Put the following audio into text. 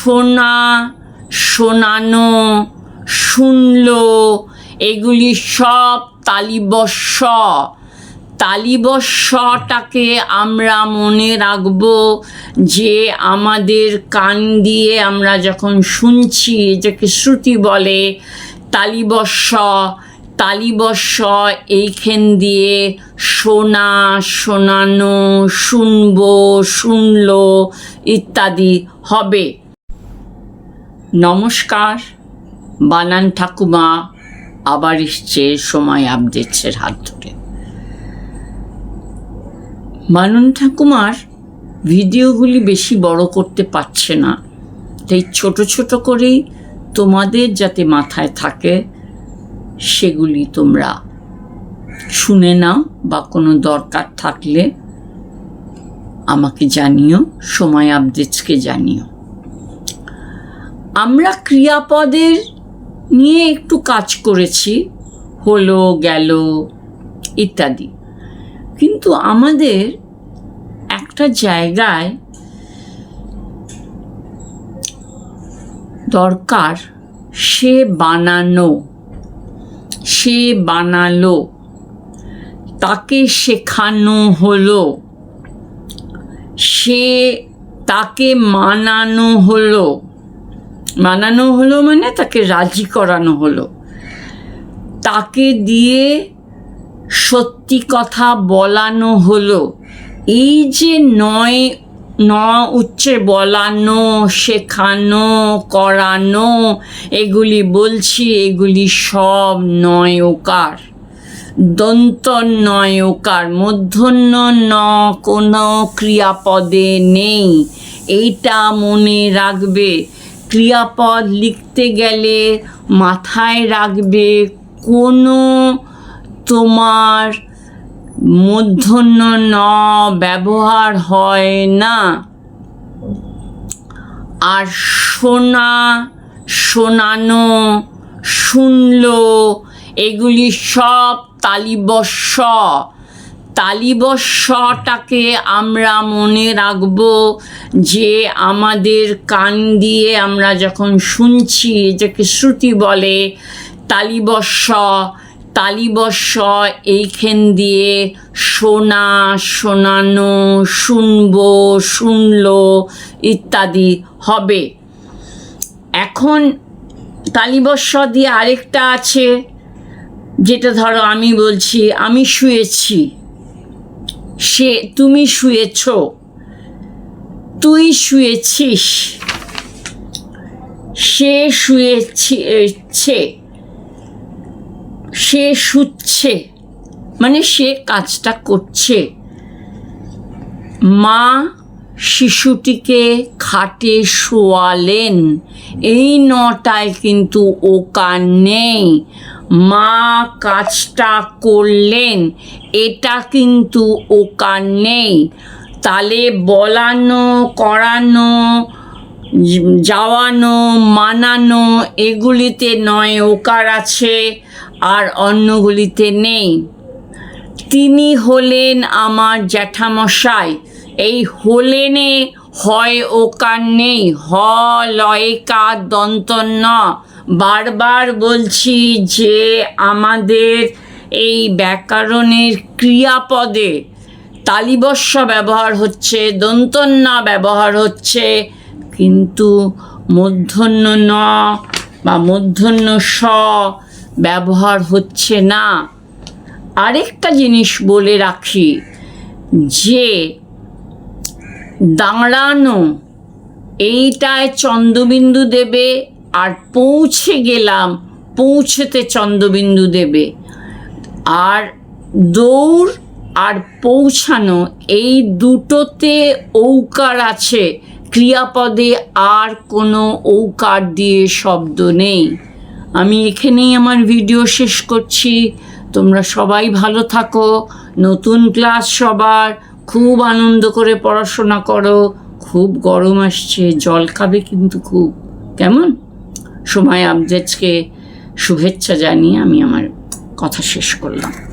শোনা, শোনানো, শুনল, এগুলি সব তালিবস্য তালিবস্যটাকে আমরা মনে রাখব যে আমাদের কান দিয়ে আমরা যখন শুনছি যাকে শ্রুতি বলে তালিবস্য তালিবস্য এইখান দিয়ে শোনা, শোনানো, শুনব, শুনল ইত্যাদি হবে। নমস্কার, বানান ঠাকুমা, আবার এসছে সময় আপডেটসের হাত ধরে। বানান ঠাকুমার ভিডিওগুলি বেশি বড় করতে পারছে না, তাই ছোট ছোট করেই তোমাদের যাতে মাথায় থাকে, সেগুলি তোমরা শুনে নাও বা কোনো দরকার থাকলে আমাকে জানিও, সময় আপডেটসকে জানিও। আমরা ক্রিয়াপদের নিয়ে একটু কাজ করেছি, হলো, গেল, ইত্যাদি। কিন্তু আমাদের একটা জায়গায় দরকার সে বানানো, সে বানালো, তাকে শেখানো হলো, সে তাকে মানানো হলো। মানানো হলো মানে তাকে রাজি করানো হলো। তাকে দিয়ে সত্যি কথা বলানো হলো। এই যে নয়, ন উচ্চে বলানো, শেখানো, করানো, এগুলি বলছি, এগুলি সব নয় ওকার দন্ত নয় ওকার মূর্ধন্য ন, কোনো ক্রিয়াপদে নেই। এইটা মনে রাখবে। ক্রিয়াপদ লিখতে গেলে মাথায় রাখবে কোনো তোমার মূর্ধন্য ন ব্যবহার হয় না। আর শোনা শোনানো শুনলো, এগুলি সব তালিবস্য তালিবস্যটাকে আমরা মনে রাখব যে আমাদের কান দিয়ে আমরা যখন শুনছি যাকে শ্রুতি বলে তালিবস্য তালিবস্য এইখান দিয়ে শোনা, শোনানো, শুনব, শুনল ইত্যাদি হবে। এখন তালিবস্য দিয়ে আরেকটা আছে, যেটা ধরো আমি বলছি, আমি শুয়েছি। সে তুমি শুয়েছ, তুই শুয়েছিস, সে শুয়েছে সে শুচ্ছে মানে সে কাজটা করছে। মা শিশুটিকে খাটে শোয়ালেন। এই নটায় কিন্তু ওকার নেই। মা কাজটা করলেন, এটা কিন্তু ওকার নেই। তালে বলানো, করানো, যাওয়ানো, মানানো, এগুলিতে নয় ওকার আছে, আর অন্যগুলিতে নেই। তিনি হলেন আমার জ্যাঠামশাই। এই হলেনে হয় ওকার নেই। হ লয়কার দন্ত ন বারবার বলছি যে আমাদের এই ব্যাকরণের ক্রিয়াপদে তালিবস্য ব্যবহার হচ্ছে, দন্তন্য ব্যবহার হচ্ছে, কিন্তু মূর্ধন্য ন বা মূর্ধন্য স ব্যবহার হচ্ছে না। আরেকটা জিনিস বলে রাখি যে দাঁড়ানো, এইটায় চন্দ্রবিন্দু দেবে আর পৌঁছে গেলাম, পৌঁছেতে চন্দ্রবিন্দু দেবে। আর দৌড় আর পৌঁছানো, এই দুটোতে ঔকার আছে। ক্রিয়াপদে আর কোনো ঔকার দিয়ে শব্দ নেই। আমি এখানেই আমার ভিডিও শেষ করছি। তোমরা সবাই ভালো থাকো। নতুন ক্লাস সবার। খুব আনন্দ করে পড়াশোনা করো। খুব গরম আসছে। জল খাবে কিন্তু খুব। কেমন? সময় আপডেটসকে শুভেচ্ছা জানিয়ে আমি আমার কথা শেষ করলাম।